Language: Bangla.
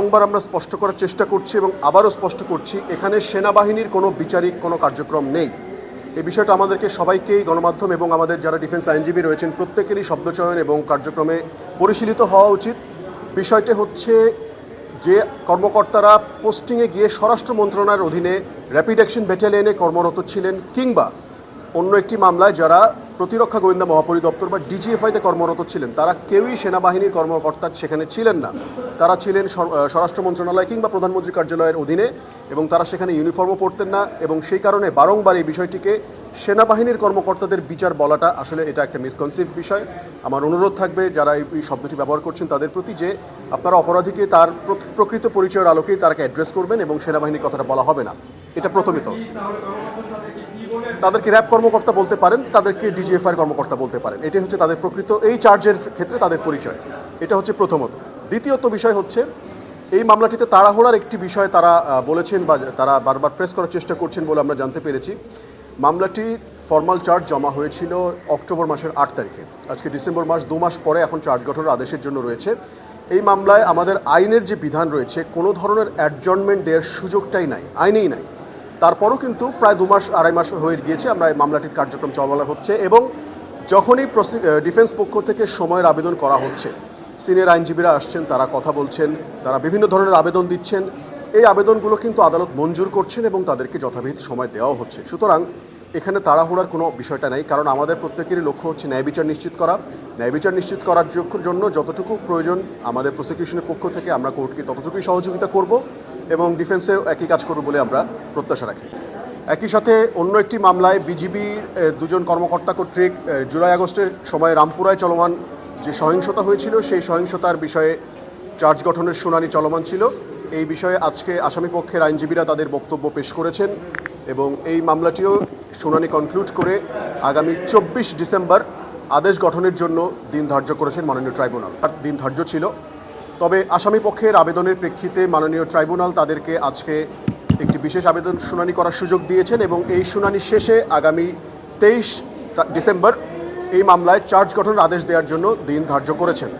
বারংবার আমরা স্পষ্ট করার চেষ্টা করছি এবং আবারও স্পষ্ট করছি, এখানে সেনাবাহিনীর কোনো বিচারিক কোনো কার্যক্রম নেই। এই বিষয়টা আমাদেরকে সবাইকেই গণমাধ্যম এবং আমাদের যারা ডিফেন্স আইনজীবী রয়েছেন প্রত্যেকেরই শব্দচয়ন এবং কার্যক্রমে পরিশীলিত হওয়া উচিত। বিষয়টি হচ্ছে যে কর্মকর্তারা পোস্টিংয়ে গিয়ে স্বরাষ্ট্র মন্ত্রণালয়ের অধীনে র্যাপিড অ্যাকশন ব্যাটালিয়নে কর্মরত ছিলেন কিংবা অন্য একটি মামলায় যারা প্রতিরক্ষা গোয়েন্দা মহাপরিদপ্তর বা ডিজিএফআইতে কর্মরত ছিলেন। তারা কেউই সেনাবাহিনীর কর্মকর্তা সেখানে ছিলেন না। তারা ছিলেন স্বরাষ্ট্র মন্ত্রণালয় কিংবা প্রধানমন্ত্রী কার্যালয়ের অধীনে এবং তারা সেখানে ইউনিফর্মও পরতেন না এবং সেই কারণে বারংবার এই বিষয়টিকে সেনাবাহিনীর কর্মকর্তাদের বিচার বলাটা আসলে এটা একটা মিসকনসিভ বিষয়। আমার অনুরোধ থাকবে যারা এই শব্দটি ব্যবহার করছেন তাদের প্রতি যে আপনারা অপরাধীকে তার প্রকৃত পরিচয়ের আলোকেই তাকে অ্যাড্রেস করবেন এবং সেনাবাহিনীর কথাটা বলা হবে না। এটা প্রথমিত। তাদেরকে র্যাব কর্মকর্তা বলতে পারেন, তাদেরকে ডিজিএফআই কর্মকর্তা বলতে পারেন। এটাই হচ্ছে তাদের প্রকৃত এই চার্জের ক্ষেত্রে তাদের পরিচয়। এটা হচ্ছে প্রথমত। দ্বিতীয়ত বিষয় হচ্ছে, এই মামলাটিতে তাড়াহুড়ার একটি বিষয় তারা বলেছেন বা তারা বারবার প্রেস করার চেষ্টা করছেন বলে আমরা জানতে পেরেছি। মামলাটি ফর্মাল চার্জ জমা হয়েছিল অক্টোবর মাসের আট তারিখে। আজকে ডিসেম্বর মাস, দু মাস পরে এখন চার্জ গঠনের আদেশের জন্য রয়েছে। এই মামলায় আমাদের আইনের যে বিধান রয়েছে, কোনো ধরনের অ্যাডজনমেন্ট দেওয়ার সুযোগটাই নাই, আইনেই নাই। তারপরও কিন্তু প্রায় দু মাস, আড়াই মাস হয়ে গিয়েছে আমরা এই মামলাটির কার্যক্রম চলমান হচ্ছে এবং যখনই ডিফেন্স পক্ষ থেকে সময়ের আবেদন করা হচ্ছে, সিনিয়র আইনজীবীরা আসছেন, তারা কথা বলছেন, তারা বিভিন্ন ধরনের আবেদন দিচ্ছেন, এই আবেদনগুলো কিন্তু আদালত মঞ্জুর করছেন এবং তাদেরকে যথাবিহিত সময় দেওয়া হচ্ছে। সুতরাং এখানে তাড়াহুড়ার কোনো বিষয়টা নেই, কারণ আমাদের প্রত্যেকেরই লক্ষ্য হচ্ছে ন্যায় বিচার নিশ্চিত করা। ন্যায় বিচার নিশ্চিত করার জন্য যতটুকু প্রয়োজন আমাদের প্রসিকিউশনের পক্ষ থেকে আমরা কোর্টকে ততটুকুই সহযোগিতা করব। এবং ডিফেন্সের একই কাজ করব বলে আমরা প্রত্যাশা রাখি। একই সাথে অন্য একটি মামলায় বিজিবি দুজন কর্মকর্তা কর্তৃক জুলাই আগস্টের সময় রামপুরায় চলমান যে সহিংসতা হয়েছিল, সেই সহিংসতার বিষয়ে চার্জ গঠনের শুনানি চলমান ছিল। এই বিষয়ে আজকে আসামি পক্ষের আইনজীবীরা তাদের বক্তব্য পেশ করেছেন এবং এই মামলাটিও শুনানি কনক্লুড করে আগামী চব্বিশ ডিসেম্বর আদেশ গঠনের জন্য দিন ধার্য করেছেন মাননীয় ট্রাইব্যুনাল। আর দিন ধার্য ছিল তবে আসামি পক্ষের আবেদনের প্রেক্ষিতে মাননীয় ট্রাইব্যুনাল তাদেরকে আজকে একটি বিশেষ আবেদন শুনানি করার সুযোগ দিয়েছেন এবং এই শুনানি শেষে আগামী তেইশ ডিসেম্বর এই মামলায় চার্জ গঠনের আদেশ দেওয়ার জন্য দিন ধার্য করেছেন।